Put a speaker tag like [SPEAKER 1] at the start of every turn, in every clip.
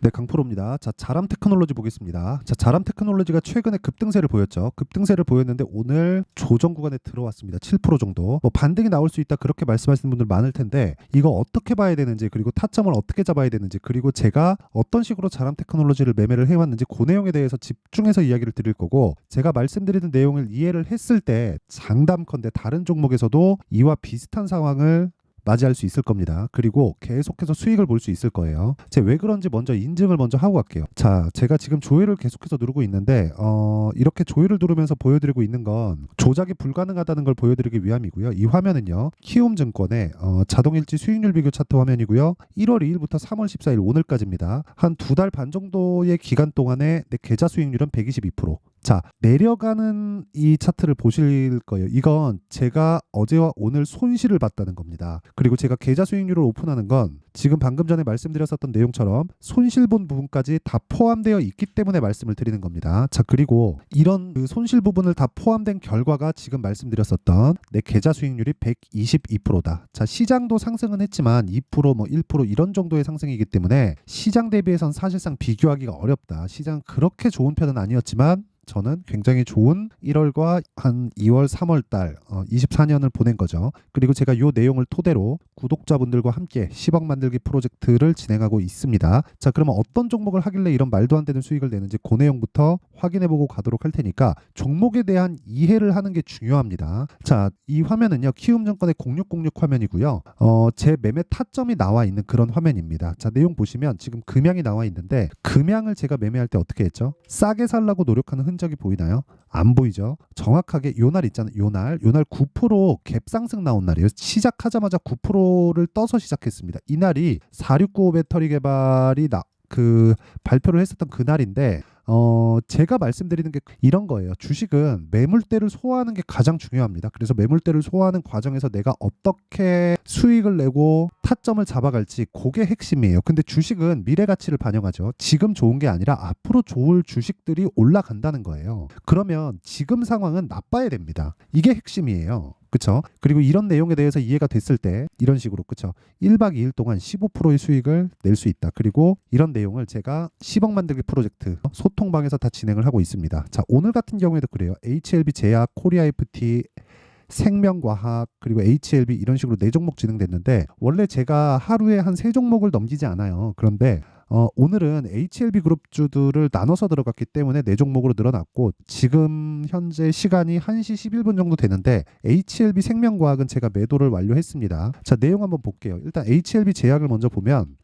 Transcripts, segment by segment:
[SPEAKER 1] 네, 강프로입니다. 자, 자람 테크놀로지 보겠습니다. 자, 자람 테크놀로지가 최근에 급등세를 보였죠. 급등세를 보였는데 오늘 조정 구간에 들어왔습니다. 7% 정도. 뭐 반등이 나올 수 있다 그렇게 말씀하시는 분들 많을 텐데 이거 어떻게 봐야 되는지 그리고 타점을 어떻게 잡아야 되는지 그리고 제가 어떤 식으로 자람 테크놀로지를 매매를 해왔는지 그 내용에 대해서 집중해서 이야기를 드릴 거고 제가 말씀드리는 내용을 이해를 했을 때 장담컨대 다른 종목에서도 이와 비슷한 상황을 맞이할 수 있을 겁니다. 그리고 계속해서 수익을 볼 수 있을 거예요. 제가 왜 그런지 먼저 인증을 먼저 하고 갈게요. 자, 제가 지금 조회를 계속해서 누르고 있는데 어, 이렇게 조회를 누르면서 보여드리고 있는 건 조작이 불가능하다는 걸 보여드리기 위함이고요. 이 화면은요, 키움증권의 어, 자동일지 수익률 비교 차트 화면이고요. 1월 2일부터 3월 14일 오늘까지입니다. 한 두 달 반 정도의 기간 동안에 내 계좌 수익률은 122%. 자, 내려가는 이 차트를 보실 거예요. 이건 제가 어제와 오늘 손실을 봤다는 겁니다. 그리고 제가 계좌 수익률을 오픈하는 건 지금 방금 전에 말씀드렸었던 내용처럼 손실 본 부분까지 다 포함되어 있기 때문에 말씀을 드리는 겁니다. 자, 그리고 이런 그 손실 부분을 다 포함된 결과가 지금 말씀드렸었던 내 계좌 수익률이 122%다. 자, 시장도 상승은 했지만 2%뭐 1% 이런 정도의 상승이기 때문에 시장 대비해선 사실상 비교하기가 어렵다. 시장 그렇게 좋은 편은 아니었지만 저는 굉장히 좋은 1월과 한 2월, 3월 달 어, 24년을 보낸 거죠. 그리고 제가 이 내용을 토대로 구독자분들과 함께 10억 만들기 프로젝트를 진행하고 있습니다. 자, 그러면 어떤 종목을 하길래 이런 말도 안 되는 수익을 내는지 그 내용부터 확인해 보고 가도록 할 테니까 종목에 대한 이해를 하는 게 중요합니다. 자, 이 화면은요. 키움증권의 0606 화면이고요. 어, 제 매매 타점이 나와 있는 그런 화면입니다. 자, 내용 보시면 지금 금양이 나와 있는데 금양을 제가 매매할 때 어떻게 했죠? 싸게 살라고 노력하는 흔 적이 보이나요? 안 보이죠? 정확하게 요 날 있잖아요. 요 날, 요 날 9% 갭상승 나온 날이에요. 시작하자마자 9%를 떠서 시작했습니다. 이 날이 4695 배터리 개발이 나, 그 발표를 했었던 그 날인데 어, 제가 말씀드리는 게 이런 거예요. 주식은 매물대를 소화하는 게 가장 중요합니다. 그래서 매물대를 소화하는 과정에서 내가 어떻게 수익을 내고 타점을 잡아갈지 그게 핵심이에요. 근데 주식은 미래 가치를 반영하죠. 지금 좋은 게 아니라 앞으로 좋을 주식들이 올라간다는 거예요. 그러면 지금 상황은 나빠야 됩니다. 이게 핵심이에요. 그쵸? 그리고 이런 내용에 대해서 이해가 됐을 때 이런 식으로 그쵸? 1박 2일 동안 15%의 수익을 낼 수 있다. 그리고 이런 내용을 제가 10억 만들기 프로젝트 소통방에서 다 진행을 하고 있습니다. 자, 오늘 같은 경우에도 그래요. HLB 제약, 코리아 FT 생명과학 그리고 HLB 이런 식으로 네 종목 진행됐는데 원래 제가 하루에 한 세 종목을 넘기지 않아요. 그런데 어, 오늘은 HLB 그룹주들을 나눠서 들어갔기 때문에 네 종목으로 늘어났고 지금 현재 시간이 1시 11분 정도 되는데 HLB 생명과학은 제가 매도를 완료했습니다. 자, 내용 한번 볼게요. 일단 HLB 제약을 먼저 보면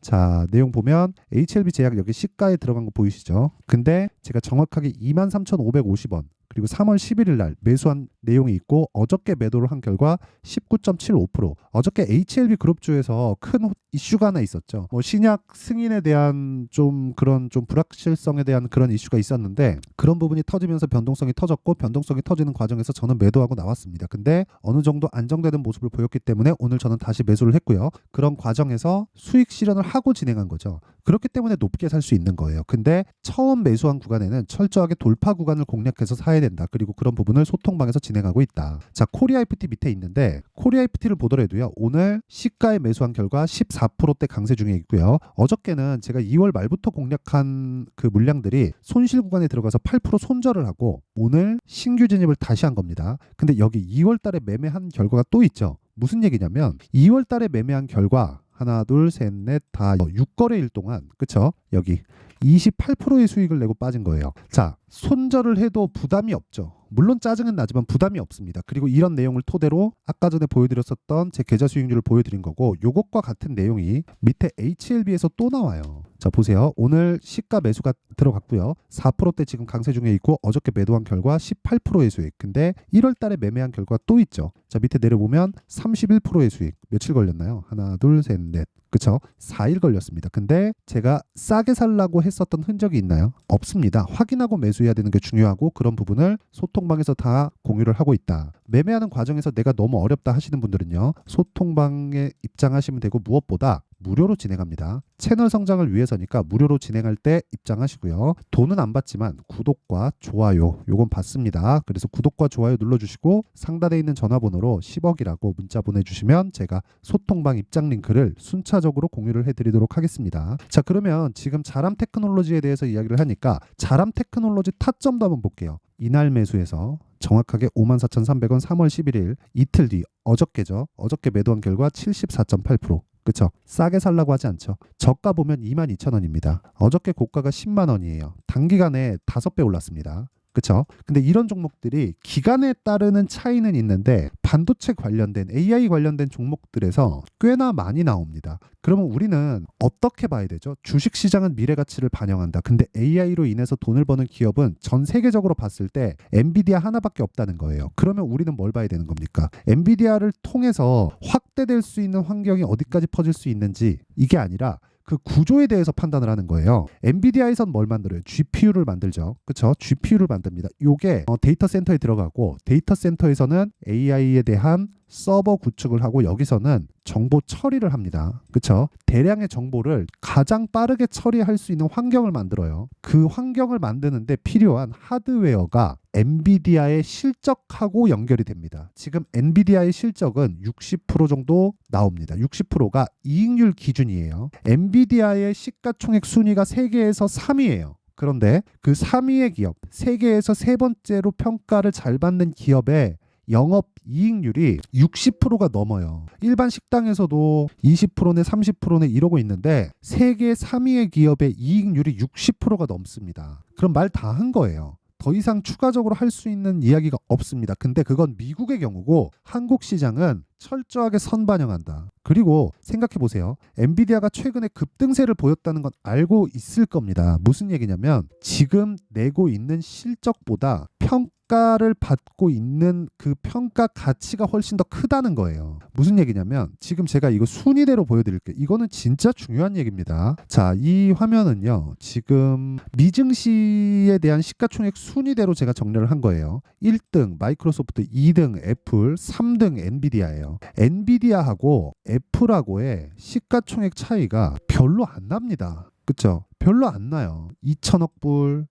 [SPEAKER 1] 자, 내용 보면 HLB 제약 여기 시가에 들어간 거 보이시죠? 근데 제가 정확하게 23,550원 그리고 3월 11일 날 매수한 내용이 있고 어저께 매도를 한 결과 19.75% 어저께 HLB 그룹주에서 큰 이슈가 하나 있었죠. 뭐 신약 승인에 대한 좀 그런 좀 불확실성에 대한 그런 이슈가 있었는데 그런 부분이 터지면서 변동성이 터졌고 변동성이 터지는 과정에서 저는 매도하고 나왔습니다. 근데 어느 정도 안정되는 모습을 보였기 때문에 오늘 저는 다시 매수를 했고요. 그런 과정에서 수익 실현을 하고 진행한 거죠. 그렇기 때문에 높게 살 수 있는 거예요. 근데 처음 매수한 구간에는 철저하게 돌파 구간을 공략해서 사야 된다. 그리고 그런 부분을 소통방에서 진행하고 있다. 자, 코리아 FT 밑에 있는데 코리아 FT를 보더라도요. 오늘 시가에 매수한 결과 14%대 강세 중에 있고요. 어저께는 제가 2월 말부터 공략한 그 물량들이 손실 구간에 들어가서 8% 손절을 하고 오늘 신규 진입을 다시 한 겁니다. 근데 여기 2월 달에 매매한 결과가 또 있죠. 무슨 얘기냐면 2월 달에 매매한 결과 하나, 둘, 셋, 넷, 다 6거래일 동안 그쵸? 여기 28%의 수익을 내고 빠진 거예요. 자, 손절을 해도 부담이 없죠. 물론 짜증은 나지만 부담이 없습니다. 그리고 이런 내용을 토대로 아까 전에 보여드렸었던 제 계좌 수익률을 보여드린 거고 요것과 같은 내용이 밑에 HLB에서 또 나와요. 자 보세요. 오늘 시가 매수가 들어갔고요. 4%대 지금 강세 중에 있고 어저께 매도한 결과 18%의 수익. 근데 1월 달에 매매한 결과 또 있죠. 자 밑에 내려보면 31%의 수익. 며칠 걸렸나요? 하나, 둘, 셋, 넷. 그쵸? 4일 걸렸습니다. 근데 제가 싸게 살라고 했었던 흔적이 있나요? 없습니다. 확인하고 매수해야 되는 게 중요하고 그런 부분을 소통방에서 다 공유를 하고 있다. 매매하는 과정에서 내가 너무 어렵다 하시는 분들은요. 소통방에 입장하시면 되고 무엇보다 무료로 진행합니다. 채널 성장을 위해서니까 무료로 진행할 때 입장하시고요. 돈은 안 받지만 구독과 좋아요 요건 받습니다. 그래서 구독과 좋아요 눌러주시고 상단에 있는 전화번호로 10억이라고 문자 보내주시면 제가 소통방 입장 링크를 순차적으로 공유를 해드리도록 하겠습니다. 자 그러면 지금 자람 테크놀로지에 대해서 이야기를 하니까 자람 테크놀로지 타점도 한번 볼게요. 이날 매수에서 정확하게 54,300원 3월 11일 이틀 뒤 어저께죠. 어저께 매도한 결과 74.8% 그쵸? 싸게 살라고 하지 않죠. 저가 보면 22,000원입니다. 어저께 고가가 10만 원이에요. 단기간에 5배 올랐습니다. 그쵸? 근데 이런 종목들이 기간에 따르는 차이는 있는데 반도체 관련된 AI 관련된 종목들에서 꽤나 많이 나옵니다. 그러면 우리는 어떻게 봐야 되죠? 주식 시장은 미래 가치를 반영한다. 근데 AI로 인해서 돈을 버는 기업은 전 세계적으로 봤을 때 엔비디아 하나밖에 없다는 거예요. 그러면 우리는 뭘 봐야 되는 겁니까? 엔비디아를 통해서 확대될 수 있는 환경이 어디까지 퍼질 수 있는지 이게 아니라 그 구조에 대해서 판단을 하는 거예요. 엔비디아에선 뭘 만들어요? GPU를 만들죠. 그렇죠? GPU를 만듭니다. 요게 어, 데이터 센터에 들어가고 데이터 센터에서는 AI에 대한 서버 구축을 하고 여기서는 정보 처리를 합니다. 그렇죠? 대량의 정보를 가장 빠르게 처리할 수 있는 환경을 만들어요. 그 환경을 만드는데 필요한 하드웨어가 엔비디아의 실적하고 연결이 됩니다. 지금 엔비디아의 실적은 60% 정도 나옵니다. 60%가 이익률 기준이에요. 엔비디아의 시가총액 순위가 세계에서 3위예요. 그런데 그 3위의 기업, 세계에서 세 번째로 평가를 잘 받는 기업의 영업 이익률이 60%가 넘어요. 일반 식당에서도 20%네 30%네 이러고 있는데 세계 3위의 기업의 이익률이 60%가 넘습니다. 그럼 말 다 한 거예요. 더 이상 추가적으로 할 수 있는 이야기가 없습니다. 근데 그건 미국의 경우고 한국 시장은 철저하게 선반영한다. 그리고 생각해 보세요. 엔비디아가 최근에 급등세를 보였다는 건 알고 있을 겁니다. 무슨 얘기냐면 지금 내고 있는 실적보다 평 가를 받고 있는 그 평가 가치가 훨씬 더 크다는 거예요. 무슨 얘기냐면 지금 제가 이거 순위대로 보여드릴게요. 이거는 진짜 중요한 얘기입니다. 자, 이 화면은요. 지금 미증시에 대한 시가총액 순위대로 제가 정리를 한 거예요. 1등 마이크로소프트, 2등 애플, 3등 엔비디아예요. 엔비디아하고 애플하고의 시가총액 차이가 별로 안 납니다. 그쵸? 별로 안 나요. 2천억 불,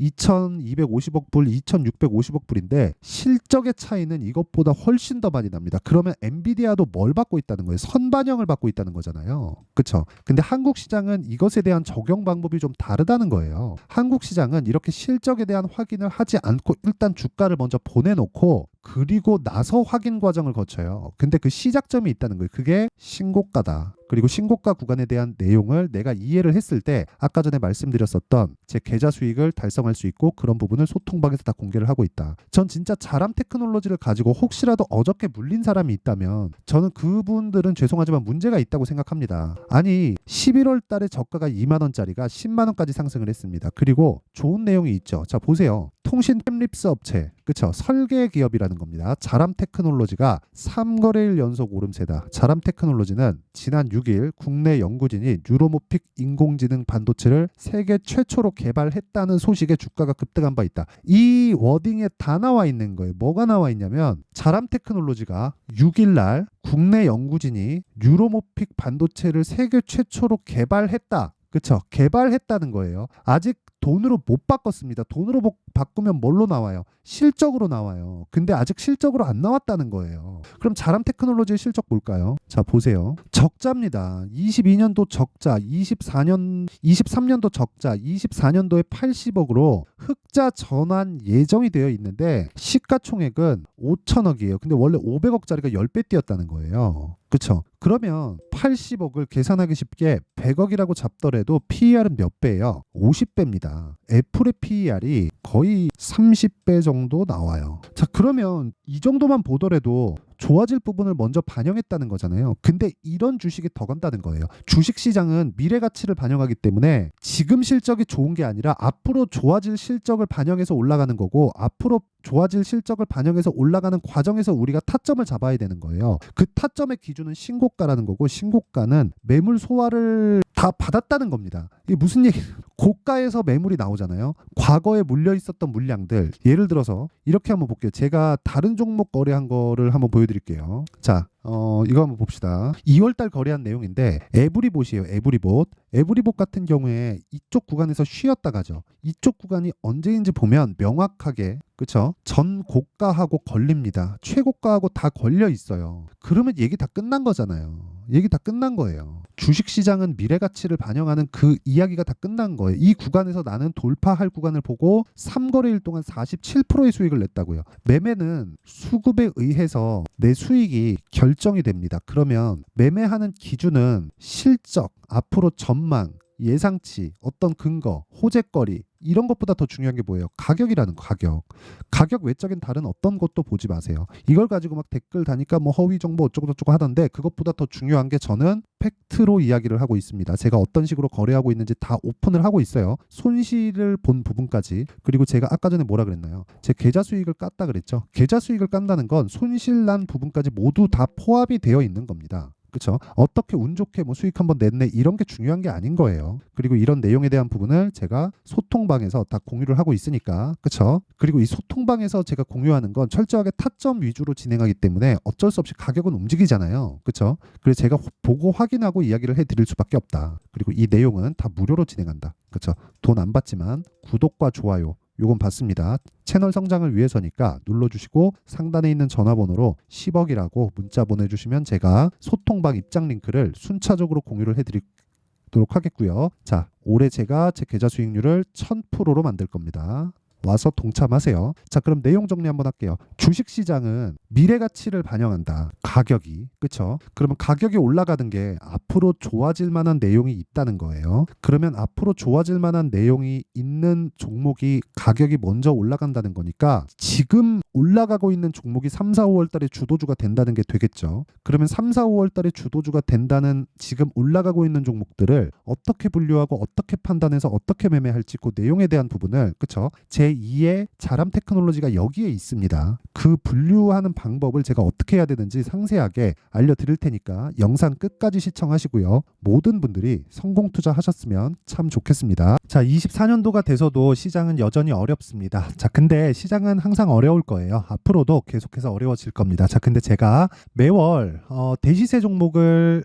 [SPEAKER 1] 2,250억 불, 2,650억 불인데 실적의 차이는 이것보다 훨씬 더 많이 납니다. 그러면 엔비디아도 뭘 받고 있다는 거예요? 선반영을 받고 있다는 거잖아요. 그렇죠? 근데 한국 시장은 이것에 대한 적용 방법이 좀 다르다는 거예요. 한국 시장은 이렇게 실적에 대한 확인을 하지 않고 일단 주가를 먼저 보내놓고 그리고 나서 확인 과정을 거쳐요. 근데 그 시작점이 있다는 거예요. 그게 신고가다. 그리고 신고가 구간에 대한 내용을 내가 이해를 했을 때 아까 전에 말씀드렸었던 제 계좌 수익을 달성할 수 있고 그런 부분을 소통방에서 다 공개를 하고 있다. 전 진짜 자람 테크놀로지를 가지고 혹시라도 어저께 물린 사람이 있다면 저는 그분들은 죄송하지만 문제가 있다고 생각합니다. 아니 11월 달에 저가가 2만 원짜리가 10만 원까지 상승을 했습니다. 그리고 좋은 내용이 있죠. 자 보세요. 통신 템립스 업체 그쵸 설계 기업이라는 겁니다. 자람 테크놀로지가 3거래일 연속 오름세다. 자람 테크놀로지는 지난 6일 국내 연구진이 뉴로모픽 인공지능 반도체를 세계 최초로 개발했다는 소식에 주가가 급등한 바 있다. 이 워딩에 다 나와 있는 거예요. 뭐가 나와 있냐면 자람 테크놀로지가 6일 날 국내 연구진이 뉴로모픽 반도체를 세계 최초로 개발했다. 그쵸 개발했다는 거예요. 아직 돈으로 못 바꿨습니다. 돈으로 복- 바꾸면 뭘로 나와요? 실적으로 나와요. 근데 아직 실적으로 안 나왔다는 거예요. 그럼 자람 테크놀로지의 실적 볼까요? 자, 보세요. 적자입니다. 22년도 적자, 24년 23년도 적자, 24년도에 80억으로 흑자 전환 예정이 되어 있는데 시가총액은 5천억이에요. 근데 원래 500억짜리가 10배 뛰었다는 거예요. 그쵸? 그러면 80억을 계산하기 쉽게 100억이라고 잡더라도 PER은 몇 배예요? 50배입니다. 애플의 PER이 거의 30배 정도 나와요. 자, 그러면 이 정도만 보더라도 좋아질 부분을 먼저 반영했다는 거잖아요. 근데 이런 주식이 더 간다는 거예요. 주식 시장은 미래 가치를 반영하기 때문에 지금 실적이 좋은 게 아니라 앞으로 좋아질 실적을 반영해서 올라가는 거고 앞으로 좋아질 실적을 반영해서 올라가는 과정에서 우리가 타점을 잡아야 되는 거예요. 그 타점의 기준은 신고가라는 거고 신고가는 매물 소화를 다 받았다는 겁니다. 이게 무슨 얘기? 고가에서 매물이 나오잖아요. 과거에 물려 있었던 물량들 예를 들어서 이렇게 한번 볼게요. 제가 다른 종목 거래한 거를 한번 보여드릴게요. 자, 어 이거 한번 봅시다. 2월달 거래한 내용인데 에브리봇이에요. 에브리봇. 에브리봇 같은 경우에 이쪽 구간에서 쉬었다 가죠. 이쪽 구간이 언제인지 보면 명확하게 그쵸? 전 고가하고 걸립니다. 최고가하고 다 걸려 있어요. 그러면 얘기 다 끝난 거잖아요. 얘기 다 끝난 거예요. 주식 시장은 미래 가치를 반영하는 그 이야기가 다 끝난 거예요. 이 구간에서 나는 돌파할 구간을 보고 3거래일 동안 47%의 수익을 냈다고요. 매매는 수급에 의해서 내 수익이 결정이 됩니다. 그러면 매매하는 기준은 실적, 앞으로 전망, 예상치, 어떤 근거, 호재거리 이런 것보다 더 중요한 게 뭐예요? 가격이라는 거, 가격. 가격 외적인 다른 어떤 것도 보지 마세요. 이걸 가지고 막 댓글 다니까 뭐 허위 정보 어쩌고 저쩌고 하던데 그것보다 더 중요한 게 저는 팩트로 이야기를 하고 있습니다. 제가 어떤 식으로 거래하고 있는지 다 오픈을 하고 있어요. 손실을 본 부분까지. 그리고 제가 아까 전에 뭐라 그랬나요? 제 계좌 수익을 깠다 그랬죠. 계좌 수익을 깐다는 건 손실 난 부분까지 모두 다 포함이 되어 있는 겁니다. 그렇죠? 어떻게 운 좋게 뭐 수익 한번 냈네 이런 게 중요한 게 아닌 거예요. 그리고 이런 내용에 대한 부분을 제가 소통방에서 다 공유를 하고 있으니까 그렇죠? 그리고 이 소통방에서 제가 공유하는 건 철저하게 타점 위주로 진행하기 때문에 어쩔 수 없이 가격은 움직이잖아요. 그렇죠? 그래서 제가 호- 보고 확인하고 이야기를 해 드릴 수밖에 없다. 그리고 이 내용은 다 무료로 진행한다. 그렇죠? 돈 안 받지만 구독과 좋아요 요건 받습니다. 채널 성장을 위해서니까 눌러주시고 상단에 있는 전화번호로 10억이라고 문자 보내주시면 제가 소통방 입장 링크를 순차적으로 공유를 해드리도록 하겠고요. 자, 올해 제가 제 계좌 수익률을 1000%로 만들 겁니다. 와서 동참하세요. 자, 그럼 내용 정리 한번 할게요. 주식 시장은 미래 가치를 반영한다. 가격이. 그쵸? 그러면 가격이 올라가는 게 앞으로 좋아질 만한 내용이 있다는 거예요. 그러면 앞으로 좋아질 만한 내용이 있는 종목이 가격이 먼저 올라간다는 거니까 지금 올라가고 있는 종목이 3, 4, 5월 달에 주도주가 된다는 게 되겠죠. 그러면 3, 4, 5월 달에 주도주가 된다는 지금 올라가고 있는 종목들을 어떻게 분류하고 어떻게 판단해서 어떻게 매매할지 그 내용에 대한 부분을 그쵸? 제 2의 자람 테크놀로지가 여기에 있습니다. 그 분류하는 방법을 제가 어떻게 해야 되는지 상세하게 알려드릴 테니까 영상 끝까지 시청하시고요. 모든 분들이 성공 투자하셨으면 참 좋겠습니다. 자, 24년도가 돼서도 시장은 여전히 어렵습니다. 자, 근데 시장은 항상 어려울 거예요. 앞으로도 계속해서 어려워질 겁니다. 자, 근데 제가 매월 어, 대시세 종목을